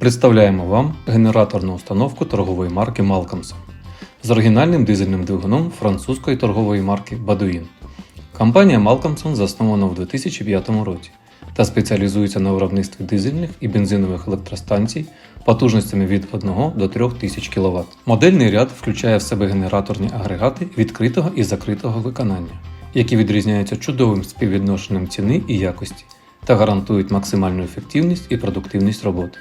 Представляємо вам генераторну установку торгової марки Malcolmson з оригінальним дизельним двигуном французької торгової марки Baduin. Компанія Malcolmson заснована в 2005 році та спеціалізується на виробництві дизельних і бензинових електростанцій потужностями від 1 до 3 тисяч кВт. Модельний ряд включає в себе генераторні агрегати відкритого і закритого виконання, які відрізняються чудовим співвідношенням ціни і якості та гарантують максимальну ефективність і продуктивність роботи.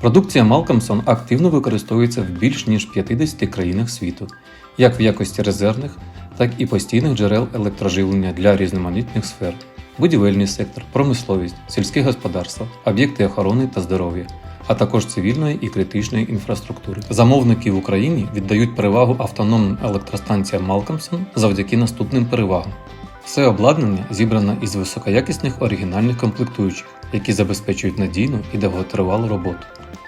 Продукція Malcolmson активно використовується в більш ніж 50 країнах світу, як в якості резервних, так і постійних джерел електроживлення для різноманітних сфер: будівельний сектор, промисловість, сільське господарство, об'єкти охорони та здоров'я, а також цивільної і критичної інфраструктури. Замовники в Україні віддають перевагу автономним електростанціям Malcolmson завдяки наступним перевагам. Все обладнання зібрано із високоякісних оригінальних комплектуючих, які забезпечують надійну і довготривалу роботу.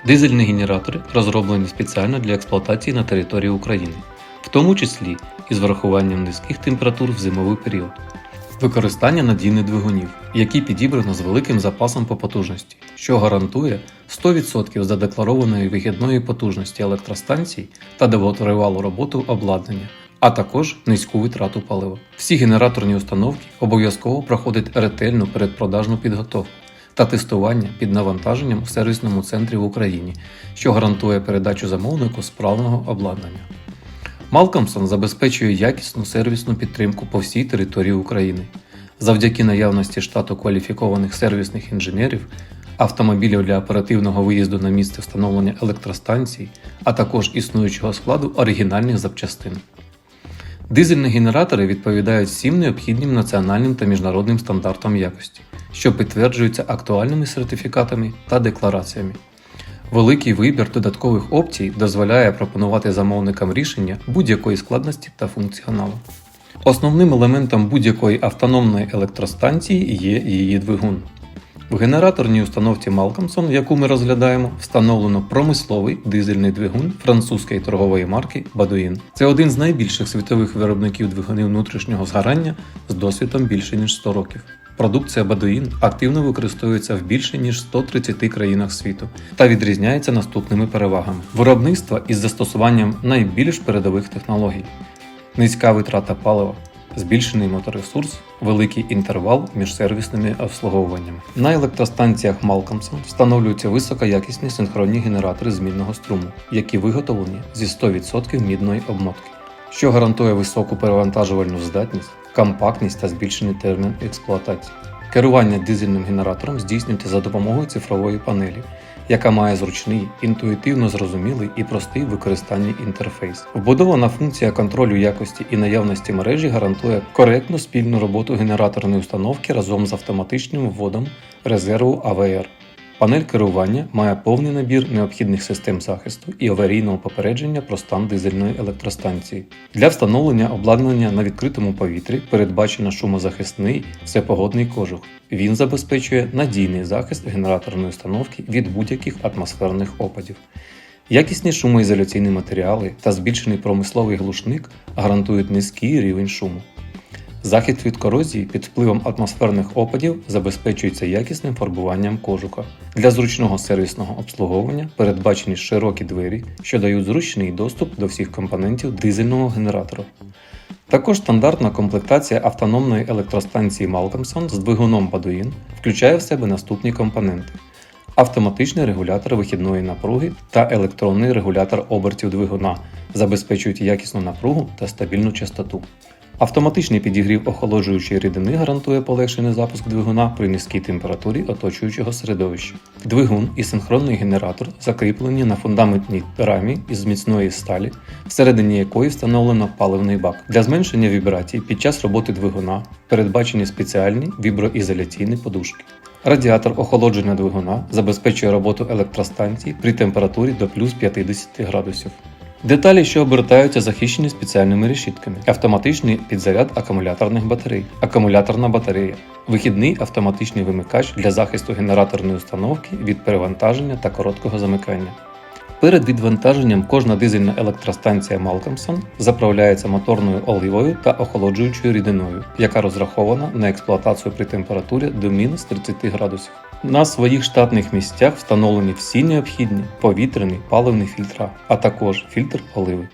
Дизельні генератори розроблені спеціально для експлуатації на території України, в тому числі із врахуваннем низьких температур в зимовий період. Використання надійних двигунів, які підібрано з великим запасом по потужності, що гарантує 100% задекларованої вихідної потужності електростанцій та довготривалу роботу обладнання, а також низьку витрату палива. Всі генераторні установки обов'язково проходять ретельну передпродажну підготовку та тестування під навантаженням в сервісному центрі в Україні, що гарантує передачу замовнику справного обладнання. Малкомсон забезпечує якісну сервісну підтримку по всій території України. Завдяки наявності штату кваліфікованих сервісних інженерів, автомобілів для оперативного виїзду на місце встановлення електростанцій, а також існуючого складу оригінальних запчастин. Дизельні генератори відповідають всім необхідним національним та міжнародним стандартам якості, що підтверджуються актуальними сертифікатами та деклараціями. Великий вибір додаткових опцій дозволяє пропонувати замовникам рішення будь-якої складності та функціоналу. Основним елементом будь-якої автономної електростанції є її двигун. В генераторній установці Malcolmson, яку ми розглядаємо, встановлено промисловий дизельний двигун французької торгової марки Baduin. Це один з найбільших світових виробників двигунів внутрішнього згорання з досвідом більше ніж 100 років. Продукція Baduin активно використовується в більше ніж 130 країнах світу та відрізняється наступними перевагами: виробництво із застосуванням найбільш передових технологій, низька витрата палива, збільшений моторесурс, великий інтервал між сервісними обслуговуваннями. На електростанціях Malcolmson встановлюються високоякісні синхронні генератори змінного струму, які виготовлені зі 100% мідної обмотки, що гарантує високу перевантажувальну здатність, компактність та збільшений термін експлуатації. Керування дизельним генератором здійснюється за допомогою цифрової панелі, яка має зручний, інтуїтивно зрозумілий і простий в використанні інтерфейс. Вбудована функція контролю якості і наявності мережі гарантує коректну спільну роботу генераторної установки разом з автоматичним вводом резерву АВР. Панель керування має повний набір необхідних систем захисту і аварійного попередження про стан дизельної електростанції. Для встановлення обладнання на відкритому повітрі передбачено шумозахисний всепогодний кожух. Він забезпечує надійний захист генераторної установки від будь-яких атмосферних опадів. Якісні шумоізоляційні матеріали та збільшений промисловий глушник гарантують низький рівень шуму. Захист від корозії під впливом атмосферних опадів забезпечується якісним фарбуванням кожуха. Для зручного сервісного обслуговування передбачені широкі двері, що дають зручний доступ до всіх компонентів дизельного генератора. Також стандартна комплектація автономної електростанції Malcolmson з двигуном Baduin включає в себе наступні компоненти: автоматичний регулятор вихідної напруги та електронний регулятор обертів двигуна забезпечують якісну напругу та стабільну частоту. Автоматичний підігрів охолоджуючої рідини гарантує полегшений запуск двигуна при низькій температурі оточуючого середовища. Двигун і синхронний генератор закріплені на фундаментній рамі із міцної сталі, всередині якої встановлено паливний бак. Для зменшення вібрацій під час роботи двигуна передбачені спеціальні віброізоляційні подушки. Радіатор охолодження двигуна забезпечує роботу електростанції при температурі до плюс 50 градусів. Деталі, що обертаються, захищені спеціальними решітками, автоматичний підзаряд акумуляторних батарей, акумуляторна батарея, вихідний автоматичний вимикач для захисту генераторної установки від перевантаження та короткого замикання, Перед відвантаженням кожна дизельна електростанція Малкомсон заправляється моторною оливою та охолоджуючою рідиною, яка розрахована на експлуатацію при температурі до мінус 30 градусів. На своїх штатних місцях встановлені всі необхідні повітряні паливні фільтра, а також фільтр оливи.